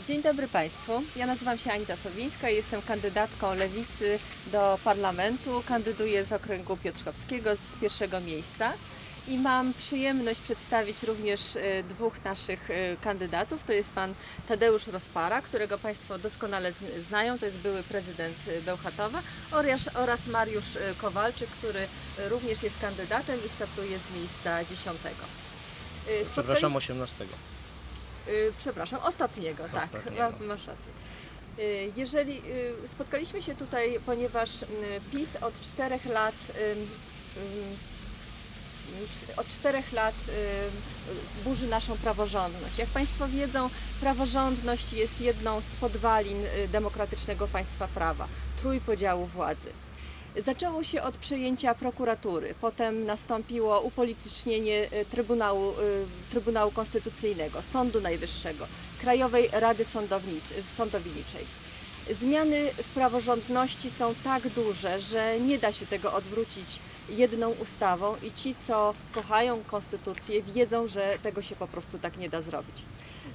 Dzień dobry Państwu. Ja nazywam się Anita Sowińska i jestem kandydatką Lewicy do parlamentu. Kandyduję z okręgu Piotrkowskiego z pierwszego miejsca. I mam przyjemność przedstawić również e, dwóch naszych e, kandydatów. To jest pan Tadeusz Rozpara, którego Państwo doskonale zn- znają, to jest były prezydent e, Bełchatowa oraz, Mariusz Kowalczyk, który również jest kandydatem i startuje z miejsca dziesiątego. Przepraszam, 18. Y, Przepraszam, ostatniego, tak, Ostatniego. ma- masz rację. Y, Jeżeli y, spotkaliśmy się tutaj, ponieważ PiS od czterech lat od czterech lat burzy naszą praworządność. Jak Państwo wiedzą, praworządność jest jedną z podwalin demokratycznego państwa prawa, trójpodziału władzy. Zaczęło się od przejęcia prokuratury, potem nastąpiło upolitycznienie y, Trybunału, y, Trybunału Konstytucyjnego, Sądu Najwyższego, Krajowej Rady Sądowniczej. Zmiany w praworządności są tak duże, że nie da się tego odwrócić jedną ustawą i ci, co kochają konstytucję, wiedzą, że tego się po prostu tak nie da zrobić.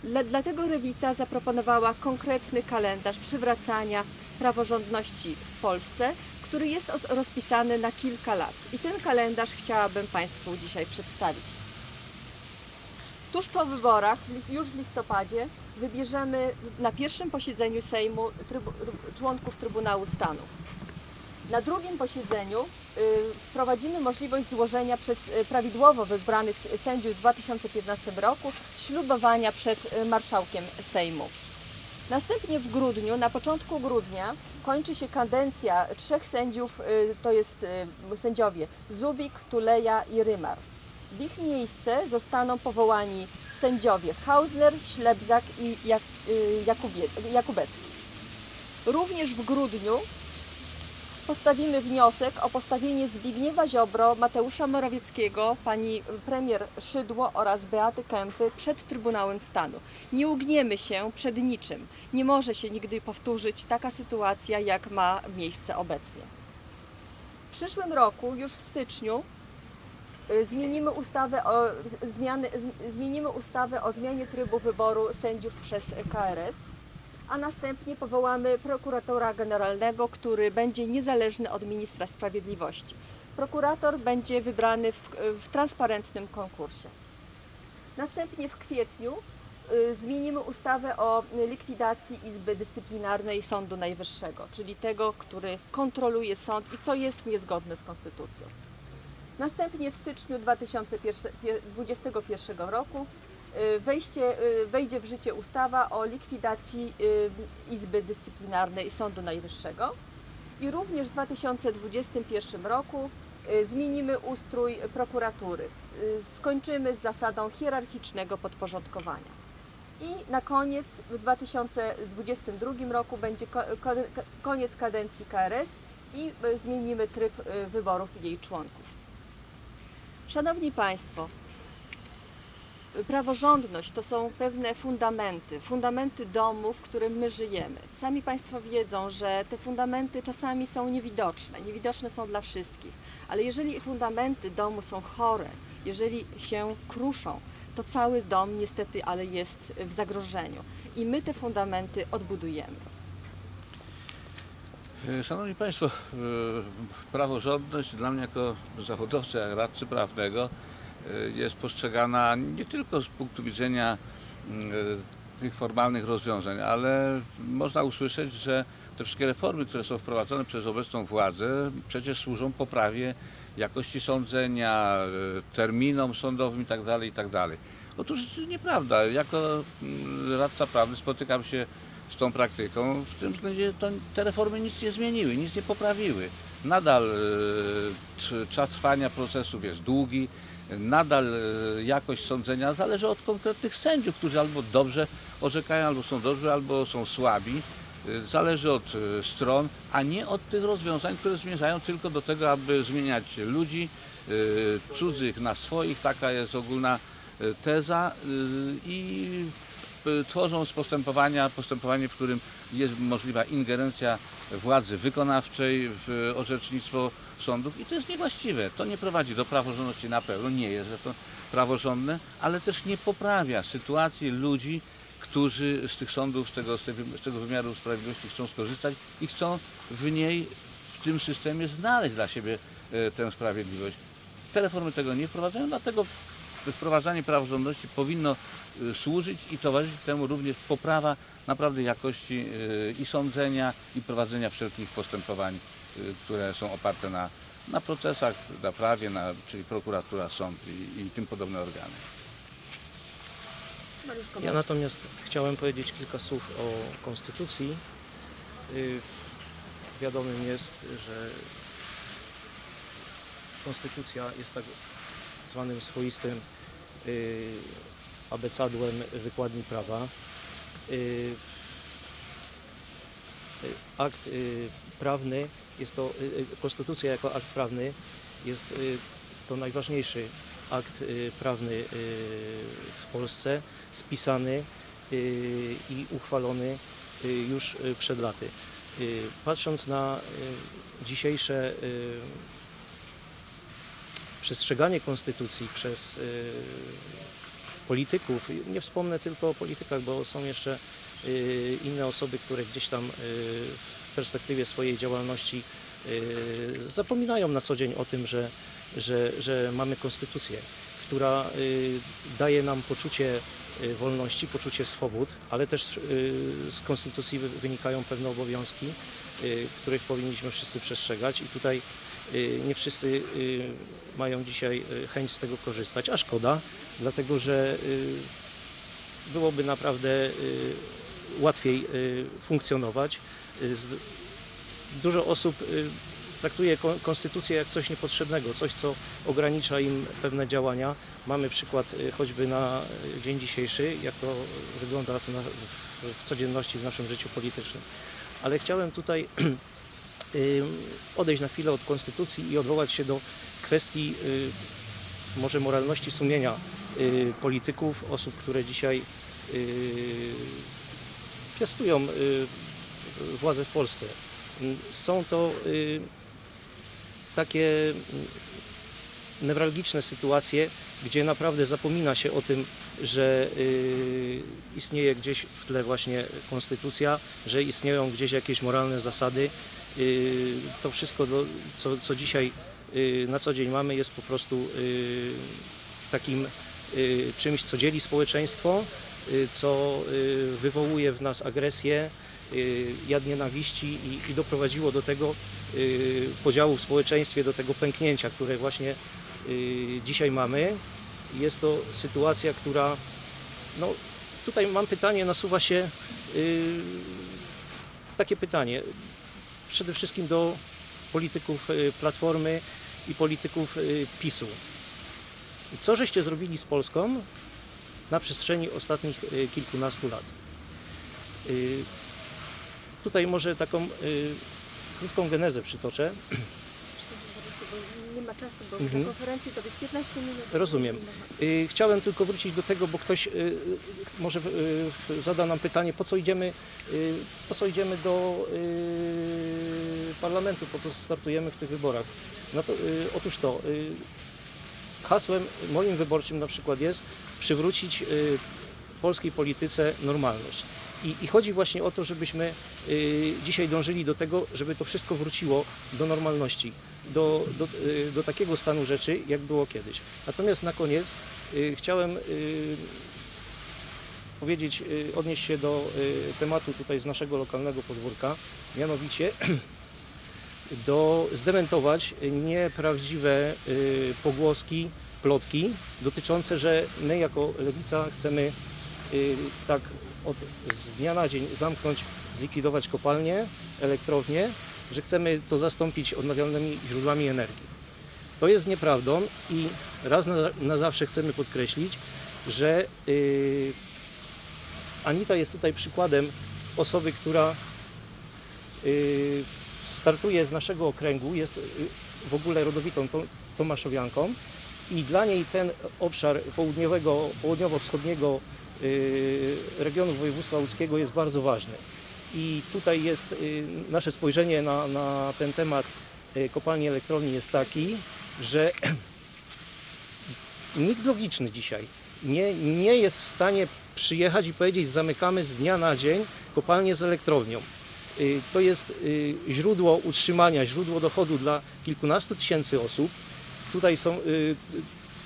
Dla- Dlatego Lewica zaproponowała konkretny kalendarz przywracania praworządności w Polsce, który jest rozpisany na kilka lat. I ten kalendarz chciałabym Państwu dzisiaj przedstawić. Tuż po wyborach, już w listopadzie, wybierzemy na pierwszym posiedzeniu Sejmu członków Trybunału Stanu. Na drugim posiedzeniu y, wprowadzimy możliwość złożenia przez y, prawidłowo wybranych sędziów w 2015 roku ślubowania przed y, marszałkiem Sejmu. Następnie w grudniu, na początku grudnia, kończy się kadencja trzech sędziów, y, to jest y, sędziowie Zubik, Tuleja i Rymar. W ich miejsce zostaną powołani sędziowie Hausner, Ślebzak i Jak, y, Jakubecki. Również w grudniu postawimy wniosek o postawienie Zbigniewa Ziobro, Mateusza Morawieckiego, pani premier Szydło oraz Beaty Kępy przed Trybunałem Stanu. Nie ugniemy się przed niczym. Nie może się nigdy powtórzyć taka sytuacja, jak ma miejsce obecnie. W przyszłym roku, już w styczniu, y, zmienimy ustawę o, zmiany, zmienimy ustawę o zmianie trybu wyboru sędziów przez KRS a następnie powołamy prokuratora generalnego, który będzie niezależny od ministra sprawiedliwości. Prokurator będzie wybrany w, w transparentnym konkursie. Następnie w kwietniu y, zmienimy ustawę o likwidacji Izby Dyscyplinarnej Sądu Najwyższego, czyli tego, który kontroluje sąd i co jest niezgodne z konstytucją. Następnie w styczniu 2021 roku wejście, y, wejdzie w życie ustawa o likwidacji y, Izby Dyscyplinarnej Sądu Najwyższego i również w 2021 roku y, zmienimy ustrój prokuratury. Y, Skończymy z zasadą hierarchicznego podporządkowania. I na koniec w 2022 roku będzie ko- ko- koniec kadencji KRS i y, zmienimy tryb y, wyborów jej członków. Szanowni Państwo, praworządność to są pewne fundamenty, fundamenty domu, w którym my żyjemy. Sami Państwo wiedzą, że te fundamenty czasami są niewidoczne, niewidoczne są dla wszystkich, ale jeżeli fundamenty domu są chore, jeżeli się kruszą, to cały dom niestety ale jest w zagrożeniu i my te fundamenty odbudujemy. E, Szanowni Państwo, e, praworządność dla mnie jako zawodowca, radcy prawnego jest postrzegana nie tylko z punktu widzenia e, tych formalnych rozwiązań, ale można usłyszeć, że te wszystkie reformy, które są wprowadzone przez obecną władzę, przecież służą poprawie jakości sądzenia, e, terminom sądowym itd. itd. Otóż nieprawda. Jako mm, radca prawny spotykam się z tą praktyką. W tym względzie to, te reformy nic nie zmieniły, nic nie poprawiły. Nadal czas trwania procesów jest długi, nadal e, jakość sądzenia zależy od konkretnych sędziów, którzy albo dobrze orzekają, albo są dobrzy, albo są słabi. E, Zależy od e, stron, a nie od tych rozwiązań, które zmierzają tylko do tego, aby zmieniać ludzi cudzych na swoich. Taka jest ogólna teza i tworzą z postępowania, postępowanie, w którym jest możliwa ingerencja władzy wykonawczej w orzecznictwo sądów i to jest niewłaściwe. To nie prowadzi do praworządności na pewno, nie jest to praworządne, ale też nie poprawia sytuacji ludzi, którzy z tych sądów, z tego, z tego, wymiaru sprawiedliwości chcą skorzystać i chcą w niej, w tym systemie znaleźć dla siebie e, tę sprawiedliwość. Te reformy tego nie wprowadzają, dlatego wprowadzanie praworządności powinno y, służyć i towarzyszyć temu również poprawa naprawdę jakości y, i sądzenia, i prowadzenia wszelkich postępowań, y, które są oparte na, na procesach, na prawie, na, czyli prokuratura, sąd i, i tym podobne organy. Ja natomiast chciałem powiedzieć kilka słów o Konstytucji. Wiadomym jest, że Konstytucja jest tak zwanym swoistym abecadłem wykładni prawa. Y, y, Akt y, prawny jest to, y, y, Konstytucja jako akt prawny jest y, to najważniejszy akt y, prawny y, w Polsce, spisany y, i uchwalony y, już y, przed laty. Y, Patrząc na y, dzisiejsze y, przestrzeganie konstytucji przez y, polityków, nie wspomnę tylko o politykach, bo są jeszcze y, inne osoby, które gdzieś tam y, w perspektywie swojej działalności zapominają na co dzień o tym, że, że, że mamy konstytucję, która y, daje nam poczucie y, wolności, poczucie swobód, ale też y, z konstytucji wy- wynikają pewne obowiązki, których powinniśmy wszyscy przestrzegać i tutaj nie wszyscy mają dzisiaj chęć z tego korzystać, a szkoda, dlatego że byłoby naprawdę łatwiej funkcjonować. Dużo osób traktuje ko- konstytucję jak coś niepotrzebnego, coś co ogranicza im pewne działania. Mamy przykład y, choćby na y, dzień dzisiejszy, jak to wygląda w, w- codzienności w naszym życiu politycznym. Ale chciałem tutaj odejść na chwilę od konstytucji i odwołać się do kwestii y, może moralności sumienia polityków, osób, które dzisiaj piastują władzę w Polsce. Są to takie mm, newralgiczne sytuacje, gdzie naprawdę zapomina się o tym, że y, istnieje gdzieś w tle właśnie konstytucja, że istnieją gdzieś jakieś moralne zasady. Y, To wszystko, co, co dzisiaj y, na co dzień mamy, jest po prostu takim czymś, co dzieli społeczeństwo, co wywołuje w nas agresję, jad nienawiści i, i doprowadziło do tego y, podziału w społeczeństwie, do tego pęknięcia, które właśnie y, dzisiaj mamy. Jest to sytuacja, która, no tutaj mam pytanie, nasuwa się y, takie pytanie, przede wszystkim do polityków y, Platformy i polityków y, PiSu. Co żeście zrobili z Polską na przestrzeni ostatnich y, kilkunastu lat? Tutaj może taką y, krótką genezę przytoczę. Nie ma czasu, bo Mhm. na konferencji to jest 15 minut. Rozumiem. Y, Chciałem tylko wrócić do tego, bo ktoś y, może y, zada nam pytanie, po co idziemy, y, po co idziemy do y, parlamentu, po co startujemy w tych wyborach. No to, y, otóż to, y, hasłem moim wyborczym na przykład jest przywrócić y, polskiej polityce normalność. I, I chodzi właśnie o to, żebyśmy y, dzisiaj dążyli do tego, żeby to wszystko wróciło do normalności, do, do, y, do takiego stanu rzeczy, jak było kiedyś. Natomiast na koniec y, chciałem y, powiedzieć, y, odnieść się do y, tematu tutaj z naszego lokalnego podwórka, mianowicie do zdementować nieprawdziwe pogłoski, plotki dotyczące, że my jako Lewica chcemy tak od z dnia na dzień zamknąć, zlikwidować kopalnie, elektrownie, że chcemy to zastąpić odnawialnymi źródłami energii. To jest nieprawdą i raz na, na zawsze chcemy podkreślić, że y, Anita jest tutaj przykładem osoby, która y, startuje z naszego okręgu, jest y, w ogóle rodowitą to- Tomaszowianką i dla niej ten obszar południowego, południowo-wschodniego y, regionu województwa łódzkiego jest bardzo ważny. I tutaj jest y, nasze spojrzenie na, na ten temat y, kopalni elektrowni jest taki, że nikt logiczny dzisiaj nie, nie jest w stanie przyjechać i powiedzieć, zamykamy z dnia na dzień kopalnię z elektrownią. To jest źródło utrzymania, źródło dochodu dla kilkunastu tysięcy osób. Tutaj są,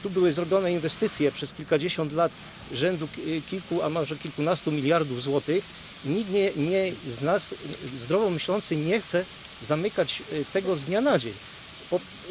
tu były zrobione inwestycje przez kilkadziesiąt lat rzędu kilku, a może kilkunastu miliardów złotych. Nikt nie, nie z nas, zdrowo myślący, nie chce zamykać y, tego z dnia na dzień.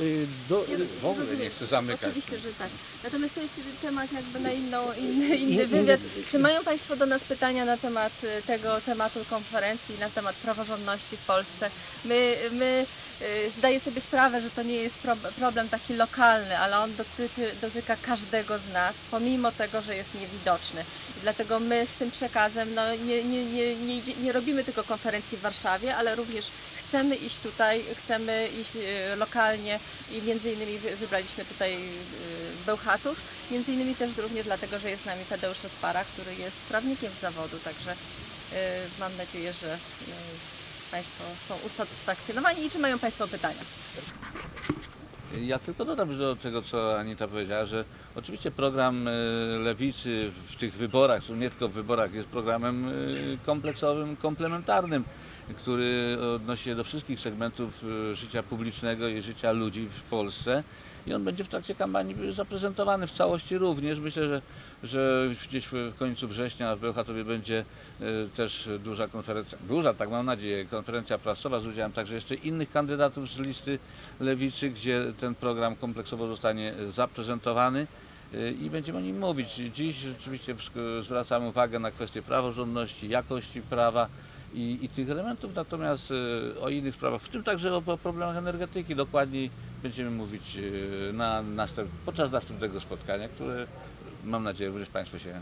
Y, do, Ja y, W ogóle nie chcę zamykać. Oczywiście, że tak. Natomiast to jest temat jakby na inną, inny, In- inny in- wywiad. Czy mają Państwo do nas pytania na temat y, tego tematu konferencji, na temat praworządności w Polsce? My, my y, zdaję sobie sprawę, że to nie jest pro, problem taki lokalny, ale on dotyczy, dotyka każdego z nas, pomimo tego, że jest niewidoczny. I dlatego my z tym przekazem no, nie, nie, nie, nie, nie robimy tylko konferencji w Warszawie, ale również chcemy iść tutaj, chcemy iść y, lokalnie i między innymi wy- wybraliśmy tutaj y, Bełchatów, między innymi też również dlatego, że jest z nami Tadeusz Ospara, który jest prawnikiem z zawodu, także y, mam nadzieję, że Państwo są usatysfakcjonowani i czy mają Państwo pytania? Ja tylko dodam do tego, co Anita powiedziała, że oczywiście program e, Lewicy w tych wyborach, nie tylko w wyborach, jest programem e, kompleksowym, komplementarnym, który odnosi się do wszystkich segmentów e, życia publicznego i życia ludzi w Polsce. I on będzie w trakcie kampanii zaprezentowany w całości również. Myślę, że, że gdzieś w końcu września w Bełchatowie będzie e, też duża konferencja, duża, tak mam nadzieję, konferencja prasowa z udziałem także jeszcze innych kandydatów z listy Lewicy, gdzie ten program kompleksowo zostanie zaprezentowany y, i będziemy o nim mówić. Dziś rzeczywiście zwracamy uwagę na kwestie praworządności, jakości prawa i, i tych elementów, natomiast y, o innych sprawach, w tym także o, o problemach energetyki dokładniej będziemy mówić y, na następ, podczas następnego spotkania, które mam nadzieję również Państwo się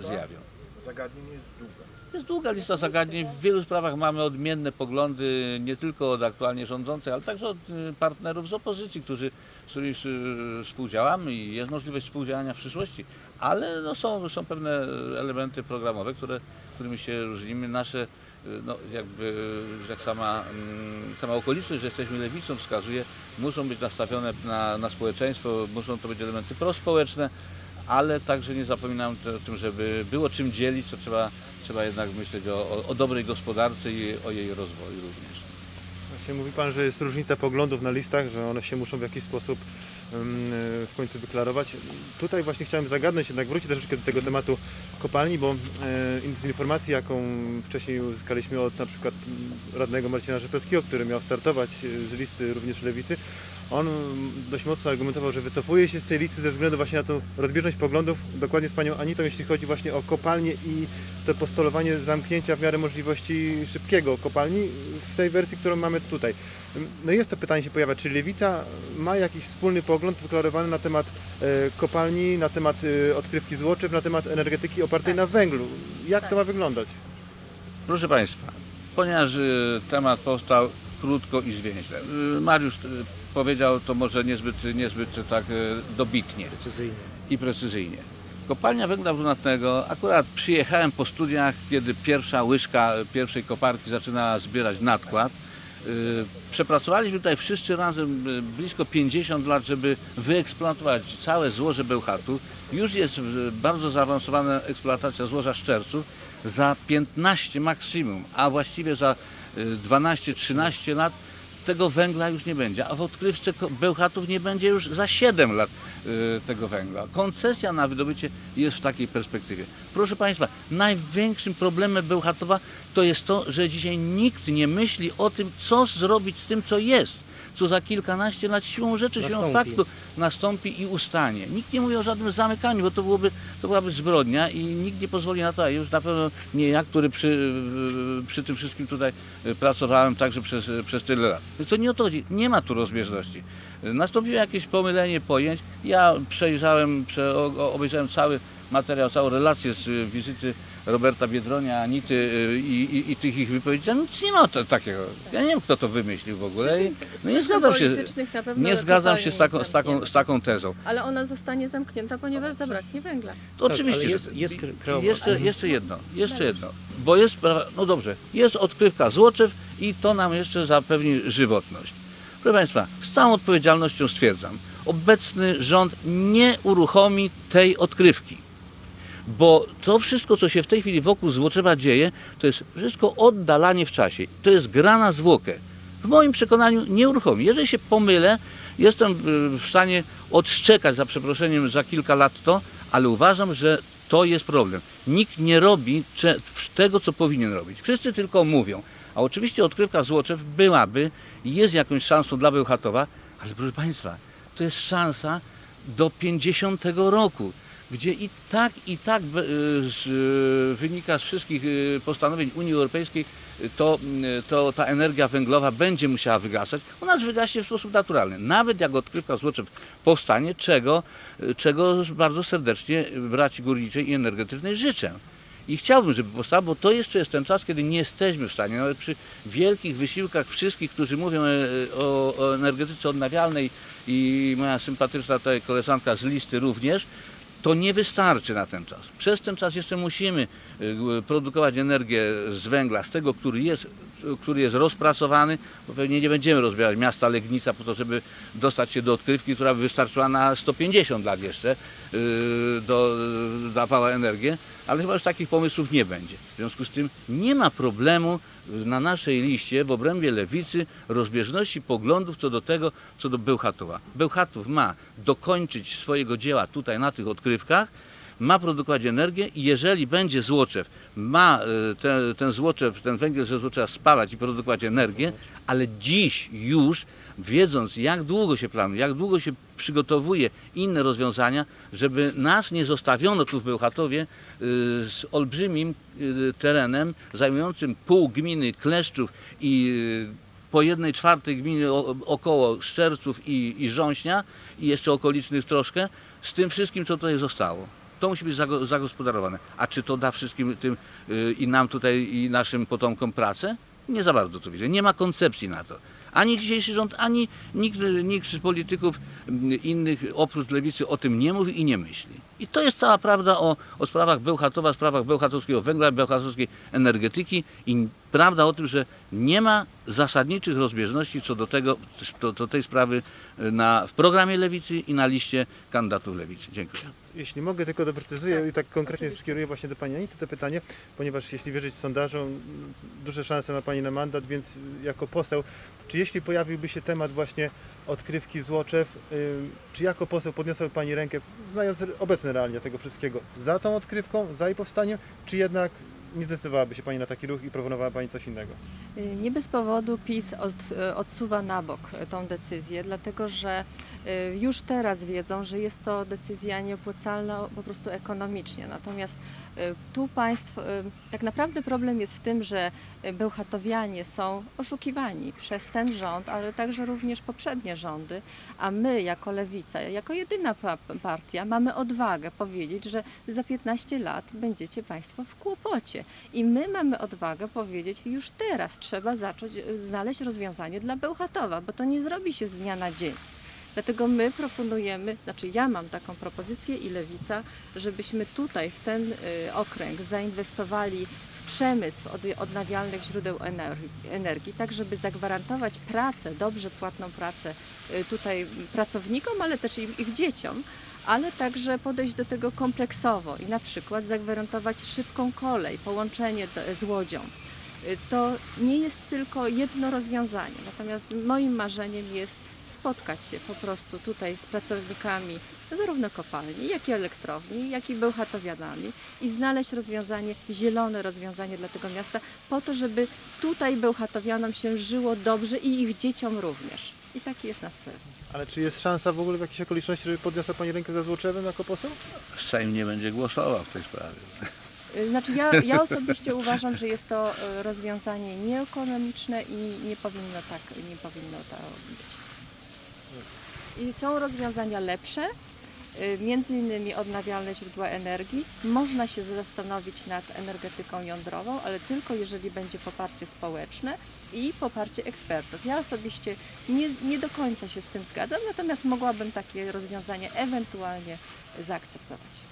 zjawią. Zagadnień jest długa. Jest długa lista zagadnień. W wielu sprawach mamy odmienne poglądy, nie tylko od aktualnie rządzących, ale także od y, partnerów z opozycji, którzy, z którymi współdziałamy i jest możliwość współdziałania w przyszłości. Ale no, są, są pewne elementy programowe, które, którymi się różnimy. Nasze, no, jakby, y, jak sama, mm, sama okoliczność, że jesteśmy lewicą wskazuje, muszą być nastawione na, na społeczeństwo, muszą to być elementy prospołeczne, ale także nie zapominam o tym, żeby było czym dzielić, to trzeba, trzeba jednak myśleć o, o, o dobrej gospodarce i o jej rozwoju również. Właśnie mówi Pan, że jest różnica poglądów na listach, że one się muszą w jakiś sposób w końcu wyklarować. Tutaj właśnie chciałem zagadnąć, jednak wrócić troszeczkę do tego tematu kopalni, bo e, z informacji, jaką wcześniej uzyskaliśmy od na przykład radnego Marcina Rzepeckiego, który miał startować e, z listy również Lewicy, on dość mocno argumentował, że wycofuje się z tej listy ze względu właśnie na tą rozbieżność poglądów, dokładnie z Panią Anitą, jeśli chodzi właśnie o kopalnię i to postulowanie zamknięcia w miarę możliwości szybkiego kopalni w tej wersji, którą mamy tutaj. No jest to pytanie się pojawia, czy Lewica ma jakiś wspólny pogląd wyklarowany na temat e, kopalni, na temat e, odkrywki złoczew, na temat energetyki opartej Tak. na węglu. Jak Tak. to ma wyglądać? Proszę Państwa, ponieważ y, temat powstał krótko i zwięźle. Mariusz powiedział to może niezbyt, niezbyt tak y, dobitnie. precyzyjnie. i precyzyjnie. Kopalnia węgla brunatnego, akurat przyjechałem po studiach, kiedy pierwsza łyżka pierwszej koparki zaczynała zbierać nadkład. Yy, Przepracowaliśmy tutaj wszyscy razem yy, blisko 50 lat, żeby wyeksploatować całe złoże Bełchatu. Już jest bardzo zaawansowana eksploatacja złoża Szczerców za 15 maksimum, a właściwie za yy, 12-13 lat tego węgla już nie będzie, a w odkrywce Bełchatów nie będzie już za 7 lat y, tego węgla. Koncesja na wydobycie jest w takiej perspektywie. Proszę Państwa, największym problemem Bełchatowa to jest to, że dzisiaj nikt nie myśli o tym, co zrobić z tym, co jest. Co za kilkanaście lat siłą rzeczy, siłą Nastąpi. faktu nastąpi i ustanie. Nikt nie mówi o żadnym zamykaniu, bo to, byłoby, to byłaby zbrodnia i nikt nie pozwoli na to, a już na pewno nie ja, który przy, przy tym wszystkim tutaj pracowałem także przez, przez tyle lat. Więc to nie o to chodzi, nie ma tu rozbieżności. Nastąpiło jakieś pomylenie pojęć. Ja przejrzałem, prze, obejrzałem cały materiał, całą relację z y, wizyty Roberta Biedronia, Anity y, i, i, i tych ich wypowiedzi. Tam nic nie ma to, takiego. Ja nie wiem, kto to wymyślił w ogóle. I, no nie zgadzam się, nie zgadzam się z taką, z, taką, z taką tezą. Ale ona zostanie zamknięta, ponieważ zabraknie węgla. To Tak, oczywiście, jest- jest jeszcze, Mhm. jeszcze jedno, jeszcze jedno, bo jest no dobrze, jest odkrywka złoczew i to nam jeszcze zapewni żywotność. Proszę Państwa, z całą odpowiedzialnością stwierdzam, obecny rząd nie uruchomi tej odkrywki. Bo to wszystko, co się w tej chwili wokół Złoczewa dzieje, to jest wszystko oddalanie w czasie. To jest gra na zwłokę. W moim przekonaniu nieuruchomi. Jeżeli się pomylę, jestem w stanie odszczekać za przeproszeniem za kilka lat to, ale uważam, że to jest problem. Nikt nie robi tego, co powinien robić. Wszyscy tylko mówią. A oczywiście odkrywka Złoczew byłaby i jest jakąś szansą dla Bełchatowa, ale proszę Państwa, to jest szansa do 50 roku, gdzie i tak, i tak y, y, wynika z wszystkich y, postanowień Unii Europejskiej, to, to ta energia węglowa będzie musiała wygasać. U nas wygaśnie w sposób naturalny. Nawet jak odkrywka Złoczew powstanie, czego, czego bardzo serdecznie braci górniczej i energetycznej życzę. I chciałbym, żeby powstała, bo to jeszcze jest ten czas, kiedy nie jesteśmy w stanie, nawet przy wielkich wysiłkach wszystkich, którzy mówią e, o, o energetyce odnawialnej i moja sympatyczna tutaj koleżanka z listy również, to nie wystarczy na ten czas. Przez ten czas jeszcze musimy y, produkować energię z węgla, z tego, który jest, który jest rozpracowany, bo pewnie nie będziemy rozbierać miasta Legnica po to, żeby dostać się do odkrywki, która by wystarczyła na 150 lat jeszcze, y, do, dawała energię, ale chyba już takich pomysłów nie będzie. W związku z tym nie ma problemu na naszej liście w obrębie lewicy rozbieżności poglądów co do tego, co do Bełchatowa. Bełchatów ma dokończyć swojego dzieła tutaj na tych odkrywkach, ma produkować energię i jeżeli będzie złoczew, ma e, te, ten złoczew, ten węgiel ze złoczewa spalać i produkować energię, ale dziś już wiedząc jak długo się planuje, jak długo się przygotowuje inne rozwiązania, żeby nas nie zostawiono tu w Bełchatowie y, z olbrzymim y, terenem zajmującym pół gminy Kleszczów i y, po jednej czwartej gminy około Szczerców i, i Rząśnia i jeszcze okolicznych troszkę, z tym wszystkim, co tutaj zostało. To musi być zago- zagospodarowane. A czy to da wszystkim tym i nam tutaj i naszym potomkom pracę? Nie za bardzo to widzę. Nie ma koncepcji na to. Ani dzisiejszy rząd, ani nikt, nikt z polityków innych oprócz lewicy o tym nie mówi i nie myśli. I to jest cała prawda o, o sprawach Bełchatowa, sprawach bełchatowskiego węgla, bełchatowskiej energetyki i prawda o tym, że nie ma zasadniczych rozbieżności co do tego, do, do tej sprawy y, na, w programie lewicy i na liście kandydatów lewicy. Dziękuję. Jeśli mogę, tylko doprecyzuję Tak, i tak konkretnie oczywiście. skieruję właśnie do Pani Anity to pytanie, ponieważ jeśli wierzyć sondażom, duże szanse ma Pani na mandat, więc y, jako poseł, czy jeśli pojawiłby się temat właśnie odkrywki Złoczew, y, czy jako poseł podniosłaby Pani rękę, znając obecne realia tego wszystkiego, za tą odkrywką, za jej powstaniem, czy jednak nie zdecydowałaby się Pani na taki ruch i proponowała Pani coś innego? Y, Nie bez powodu PiS od, y, odsuwa na bok y, tą decyzję, dlatego że już teraz wiedzą, że jest to decyzja nieopłacalna po prostu ekonomicznie. Natomiast tu państwo, tak naprawdę problem jest w tym, że bełchatowianie są oszukiwani przez ten rząd, ale także również poprzednie rządy, a my jako lewica, jako jedyna pa- partia mamy odwagę powiedzieć, że za 15 lat będziecie państwo w kłopocie. I my mamy odwagę powiedzieć, już teraz trzeba zacząć y, znaleźć rozwiązanie dla Bełchatowa, bo to nie zrobi się z dnia na dzień. Dlatego my proponujemy, znaczy ja mam taką propozycję i lewica, żebyśmy tutaj w ten y, okręg zainwestowali w przemysł od, odnawialnych źródeł energii, tak żeby zagwarantować pracę, dobrze płatną pracę y, tutaj pracownikom, ale też ich dzieciom, ale także podejść do tego kompleksowo i na przykład zagwarantować szybką kolej, połączenie z łodzią. Y, To nie jest tylko jedno rozwiązanie, natomiast moim marzeniem jest spotkać się po prostu tutaj z pracownikami zarówno kopalni, jak i elektrowni, jak i bełchatowianami i znaleźć rozwiązanie, zielone rozwiązanie dla tego miasta, po to, żeby tutaj bełchatowianom się żyło dobrze i ich dzieciom również. I taki jest nasz cel. Ale czy jest szansa w ogóle w jakiejś okoliczności, żeby podniosła Pani rękę za Złoczewem jako poseł? Sejm nie będzie głosował w tej sprawie. Y, Znaczy ja, ja osobiście uważam, że jest to y, rozwiązanie nieekonomiczne i nie powinno tak, nie powinno to być. I są rozwiązania lepsze, między innymi odnawialne źródła energii. Można się zastanowić nad energetyką jądrową, ale tylko jeżeli będzie poparcie społeczne i poparcie ekspertów. Ja osobiście nie, nie do końca się z tym zgadzam, natomiast mogłabym takie rozwiązanie ewentualnie zaakceptować.